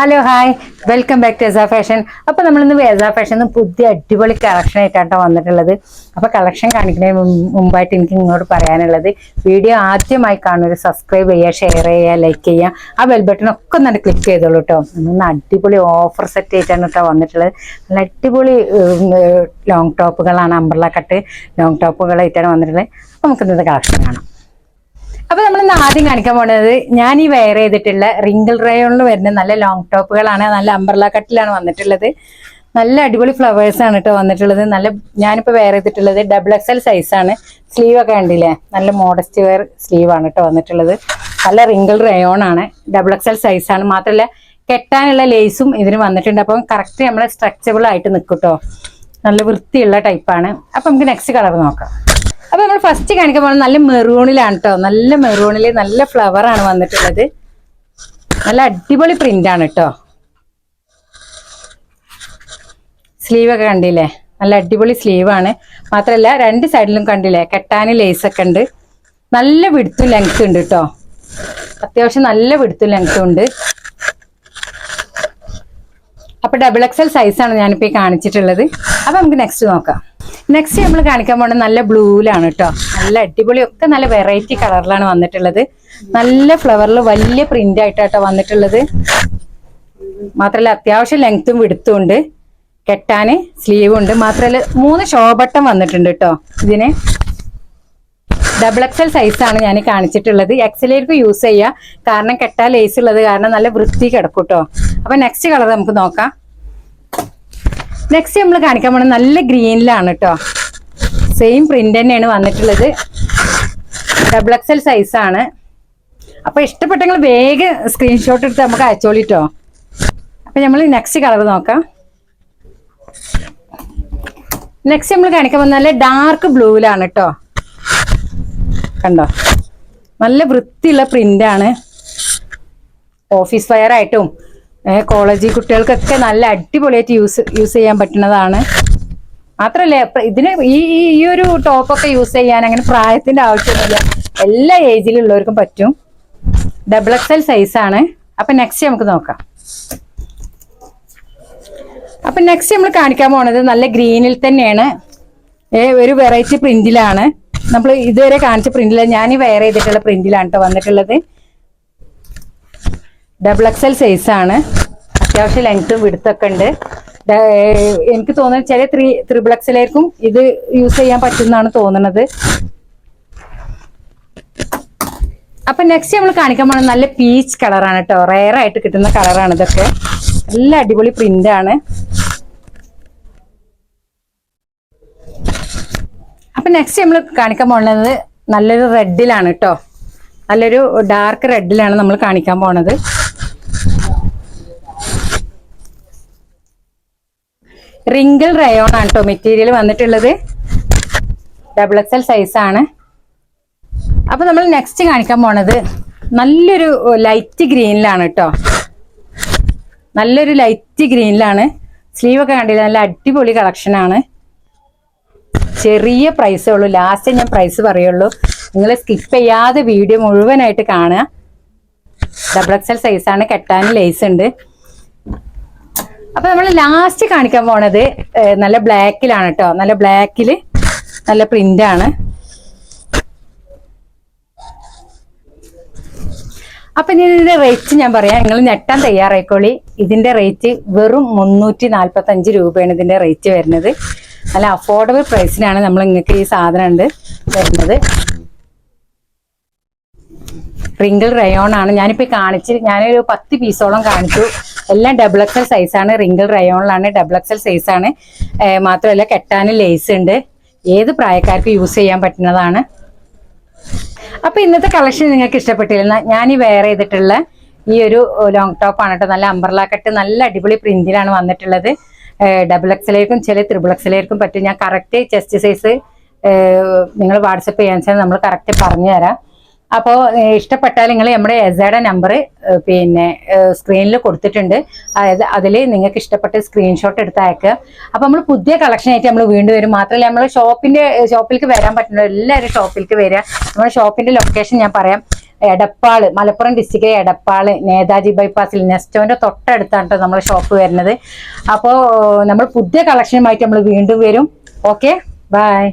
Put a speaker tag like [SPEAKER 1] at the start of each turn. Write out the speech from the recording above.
[SPEAKER 1] Hello hi welcome back to Esa fashion അപ്പൊ നമ്മളിന്ന് എസാ fashion പുതിയ അടിപൊളി കളക്ഷൻ ആയിട്ടാണ് വന്നിട്ടുള്ളത്. അപ്പൊ കളക്ഷൻ കാണിക്കുന്നതിന് മുമ്പായിട്ട് എനിക്ക് നിങ്ങളോട് പറയാനുള്ളത് വീഡിയോ ആദ്യമായി കാണുക സബ്സ്ക്രൈബ് ചെയ്യുക ഷെയർ ചെയ്യുക ലൈക്ക് ചെയ്യുക ആ ബെൽ ബട്ടൺ ഒക്കെ ഒന്ന് ക്ലിക്ക് ചെയ്തോളൂ കേട്ടോ ഇന്ന് അടിപൊളി ഓഫർ സെറ്റ് ആയിട്ടാണ് കേട്ടോ വന്നിട്ടുള്ളത്. നല്ല അടിപൊളി ലോങ് ടോപ്പുകളാണ് അമ്പർല കട്ട് ലോങ് ടോപ്പുകളായിട്ടാണ് വന്നിട്ടുള്ളത്. നമുക്കിന്നത് കളക്ഷൻ കാണാം. അപ്പൊ നമ്മൾ ഇന്ന് ആദ്യം കാണിക്കാൻ പോണത് ഞാൻ ഈ വെയർ ചെയ്തിട്ടുള്ള റിങ്കിൾ റയോണിൽ വരുന്ന നല്ല ലോങ് ടോപ്പുകളാണ് നല്ല അംബർല കട്ടിലാണ് വന്നിട്ടുള്ളത്. നല്ല അടിപൊളി ഫ്ലവേഴ്സ് ആണ് കേട്ടോ വന്നിട്ടുള്ളത്. നല്ല ഞാനിപ്പോ വെയർ ചെയ്തിട്ടുള്ളത് ഡബിൾ എക്സ് എൽ സൈസ് ആണ്. സ്ലീവ് ഒക്കെ ഉണ്ടല്ലേ നല്ല മോഡസ്റ്റ് വെയർ സ്ലീവ് ആണ് കേട്ടോ വന്നിട്ടുള്ളത്. നല്ല റിങ്കിൾ റയോൺ ആണ്. ഡബിൾ എക്സ് എൽ സൈസ് ആണ്. മാത്രമല്ല കെട്ടാനുള്ള ലേസും ഇതിന് വന്നിട്ടുണ്ട്. അപ്പം കറക്റ്റ് നമ്മളെ സ്ട്രെച്ചബിൾ ആയിട്ട് നിൽക്കും കേട്ടോ നല്ല വൃത്തിയുള്ള ടൈപ്പാണ് അപ്പൊ നമുക്ക് നെക്സ്റ്റ് കളർ നോക്കാം. അപ്പൊ നമ്മൾ ഫസ്റ്റ് കാണിക്കാൻ പോകുന്നത് നല്ല മെറൂണിലാണ് കേട്ടോ നല്ല മെറൂണിൽ നല്ല ഫ്ലവർ ആണ് വന്നിട്ടുള്ളത്. നല്ല അടിപൊളി പ്രിന്റ് ആണ് കേട്ടോ സ്ലീവ് ഒക്കെ കണ്ടില്ലേ? നല്ല അടിപൊളി സ്ലീവ് ആണ്. മാത്രല്ല രണ്ട് സൈഡിലും കണ്ടില്ലേ? കെട്ടാന് ലേസ് ഒക്കെ ഉണ്ട്. നല്ല വിടുത്തും ലെങ്ത് ഉണ്ട് കേട്ടോ അത്യാവശ്യം നല്ല വിടുത്തും ലെങ്ത്തും ഉണ്ട്. അപ്പൊ ഡബിൾ എക്സൽ ആണ് ഞാനിപ്പോ കാണിച്ചിട്ടുള്ളത്. അപ്പൊ നമുക്ക് നെക്സ്റ്റ് നോക്കാം. നെക്സ്റ്റ് നമ്മൾ കാണിക്കാൻ പോകുന്നത് നല്ല ബ്ലൂവിലാണ് കേട്ടോ നല്ല അടിപൊളി ഒക്കെ നല്ല വെറൈറ്റി കളറിലാണ് വന്നിട്ടുള്ളത്. നല്ല ഫ്ലവറിൽ വലിയ പ്രിന്റ് ആയിട്ടാട്ടോ വന്നിട്ടുള്ളത്. മാത്രല്ല അത്യാവശ്യം ലെങ്ത്തും വിടുത്തും ഉണ്ട്. കെട്ടാന് സ്ലീവ് ഉണ്ട്. മാത്രല്ല മൂന്ന് ഷോബട്ടം വന്നിട്ടുണ്ട് കേട്ടോ ഇതിന്. ഡബിൾ എക്സൽ സൈസാണ് ഞാൻ കാണിച്ചിട്ടുള്ളത്. എക്സലേക്ക് യൂസ് ചെയ്യുക കാരണം കെട്ടാ ലേസ് ഉള്ളത് കാരണം നല്ല വൃത്തി കിടക്കും കേട്ടോ അപ്പൊ നെക്സ്റ്റ് കളർ നമുക്ക് നോക്കാം. നെക്സ്റ്റ് നമ്മൾ കാണിക്കാൻ പോകുന്നത് നല്ല ഗ്രീനിലാണ് കേട്ടോ സെയിം പ്രിന്റ് തന്നെയാണ് വന്നിട്ടുള്ളത്. ഡബിൾ എക്സൽ സൈസാണ് അപ്പൊ ഇഷ്ടപ്പെട്ടെങ്കിൽ വേഗം സ്ക്രീൻഷോട്ട് എടുത്ത് നമുക്ക് അയച്ചോളിട്ടോ അപ്പൊ നമ്മൾ നെക്സ്റ്റ് കളർ നോക്കാം. നെക്സ്റ്റ് നമ്മൾ കാണിക്കാൻ നല്ല ഡാർക്ക് ബ്ലൂവിലാണ് കേട്ടോ കണ്ടോ? നല്ല വൃത്തിയുള്ള പ്രിന്റാണ് ഓഫീസ് വെയർ ആയിട്ടും കോളേജ് കുട്ടികൾക്കൊക്കെ നല്ല അടിപൊളിയായിട്ട് യൂസ് യൂസ് ചെയ്യാൻ പറ്റുന്നതാണ്. മാത്രല്ല ഇതിന് ഈ ഈ- ഒരു ടോപ്പൊക്കെ യൂസ് ചെയ്യാൻ അങ്ങനെ പ്രായത്തിന്റെ ആവശ്യമില്ല എല്ലാ ഏജിലുള്ളവർക്കും പറ്റും. ഡബിൾ എക്സൽ സൈസ് ആണ്. അപ്പൊ നെക്സ്റ്റ് നമുക്ക് നോക്കാം. അപ്പൊ നെക്സ്റ്റ് നമ്മൾ കാണിക്കാൻ പോണത് നല്ല ഗ്രീനിൽ തന്നെയാണ്. ഒരു വെറൈറ്റി പ്രിന്റിലാണ് നമ്മൾ ഇതുവരെ കാണിച്ച പ്രിന്റിലാണ് ഞാൻ വെയർ ചെയ്തിട്ടുള്ള പ്രിന്റിലാണ് കേട്ടോ വന്നിട്ടുള്ളത്. ഡബിൾ എക്സൽ സൈസ് ആണ്. അത്യാവശ്യം ലെങ്ത്തും വിടുത്തൊക്കെ ഉണ്ട്. എനിക്ക് തോന്നുന്നത് ചില ത്രീ ത്രിബിൾ എക്സലായിരിക്കും ഇത് യൂസ് ചെയ്യാൻ പറ്റുന്നതാണ് തോന്നുന്നത് അപ്പൊ നെക്സ്റ്റ് നമ്മൾ കാണിക്കാൻ പോകുന്നത് നല്ല പീച്ച് കളറാണ് കേട്ടോ റയർ ആയിട്ട് കിട്ടുന്ന കളറാണ് ഇതൊക്കെ. നല്ല അടിപൊളി പ്രിന്റ് ആണ്. അപ്പൊ നെക്സ്റ്റ് നമ്മൾ കാണിക്കാൻ പോകുന്നത് നല്ലൊരു റെഡിലാണ് കേട്ടോ നല്ലൊരു ഡാർക്ക് റെഡിലാണ് നമ്മൾ കാണിക്കാൻ പോണത്. റിങ്കിൾ റയോൺ ആണ് കേട്ടോ മെറ്റീരിയൽ വന്നിട്ടുള്ളത്. ഡബിൾ എക്സൽ സൈസ് ആണ്. അപ്പൊ നമ്മൾ നെക്സ്റ്റ് കാണിക്കാൻ പോണത് നല്ലൊരു ലൈറ്റ് ഗ്രീനിലാണ് കേട്ടോ നല്ലൊരു ലൈറ്റ് ഗ്രീനിലാണ് സ്ലീവ് ഒക്കെ കണ്ടില്ല നല്ല അടിപൊളി കളക്ഷനാണ് ചെറിയ പ്രൈസേ ഉള്ളൂ. ലാസ്റ്റ് ഞാൻ പ്രൈസ് പറയുള്ളൂ. നിങ്ങൾ സ്കിപ്പ് ചെയ്യാതെ വീഡിയോ മുഴുവനായിട്ട് കാണുക. ഡബിൾ എക്സൽ സൈസ് ആണ്. കെട്ടാൻ ലേസ് ഉണ്ട്. അപ്പൊ നമ്മൾ ലാസ്റ്റ് കാണിക്കാൻ പോണത് നല്ല ബ്ലാക്കിലാണ് കേട്ടോ നല്ല ബ്ലാക്കിൽ നല്ല പ്രിന്റ് ആണ്. അപ്പൊ ഇനി ഇതിന്റെ റേറ്റ് ഞാൻ പറയാം. നിങ്ങൾ ഞെട്ടാൻ തയ്യാറായിക്കോളി. ഇതിന്റെ റേറ്റ് വെറും മുന്നൂറ്റി നാല്പത്തി അഞ്ച് രൂപയാണ് ഇതിന്റെ റേറ്റ് വരുന്നത്. നല്ല അഫോർഡബിൾ പ്രൈസിനാണ് നമ്മൾ നിങ്ങൾക്ക് ഈ സാധനം ഉണ്ട് വരുന്നത് റിങ്കിൾ റയോൺ ആണ്. ഞാനിപ്പോ കാണിച്ച് ഞാനൊരു പത്ത് പീസോളം കാണിച്ചു. എല്ലാം ഡബിൾ എക്സൽ സൈസ് ആണ്. റിങ്കിൾ റയോണിലാണ് ഡബിൾ എക്സൽ സൈസ് ആണ്. ഏർ മാത്രമല്ല കെട്ടാനും ലേസ് ഉണ്ട്. ഏത് പ്രായക്കാർക്ക് യൂസ് ചെയ്യാൻ പറ്റുന്നതാണ്. അപ്പൊ ഇന്നത്തെ കളക്ഷൻ നിങ്ങൾക്ക് ഇഷ്ടപ്പെട്ടില്ല ഞാൻ ഈ വെയർ ചെയ്തിട്ടുള്ള ഈ ഒരു ലോങ് ടോപ്പ് ആണ് കേട്ടോ നല്ല അമ്പർലാ കട്ട് നല്ല അടിപൊളി പ്രിന്റിലാണ് വന്നിട്ടുള്ളത്. ഡബിൾ എക്സലേർക്കും ചില ത്രിബിൾ എക്സലേർക്കും പറ്റും. ഞാൻ കറക്റ്റ് ചെസ്റ്റ് സൈസ് നിങ്ങൾ വാട്സപ്പ് ചെയ്യാൻ വെച്ചാൽ നമ്മൾ കറക്റ്റ് പറഞ്ഞു തരാം അപ്പോൾ ഇഷ്ടപ്പെട്ടാൽ നിങ്ങൾ നമ്മുടെ എസയുടെ നമ്പർ പിന്നെ സ്ക്രീനിൽ കൊടുത്തിട്ടുണ്ട്. അതായത് അതിൽ നിങ്ങൾക്ക് ഇഷ്ടപ്പെട്ട സ്ക്രീൻഷോട്ട് എടുത്ത് അയക്കുക. അപ്പോൾ നമ്മൾ പുതിയ കളക്ഷൻ ആയിട്ട് നമ്മൾ വീണ്ടും വരും. മാത്രമല്ല നമ്മൾ ഷോപ്പിന്റെ ഷോപ്പിലേക്ക് വരാൻ പറ്റുന്ന എല്ലാവരും ഷോപ്പിലേക്ക് വരിക. നമ്മുടെ ഷോപ്പിന്റെ ലൊക്കേഷൻ ഞാൻ പറയാം. എടപ്പാൾ മലപ്പുറം ഡിസ്ട്രിക്റ്റിലെ എടപ്പാൾ നേതാജി ബൈപ്പാസിൽ നെസ്റ്റോന്റെ തൊട്ടടുത്താണ് ട്ടോ നമ്മളെ ഷോപ്പ് വരുന്നത്. അപ്പോൾ നമ്മൾ പുതിയ കളക്ഷനുമായിട്ട് നമ്മൾ വീണ്ടും വരും. Okay bye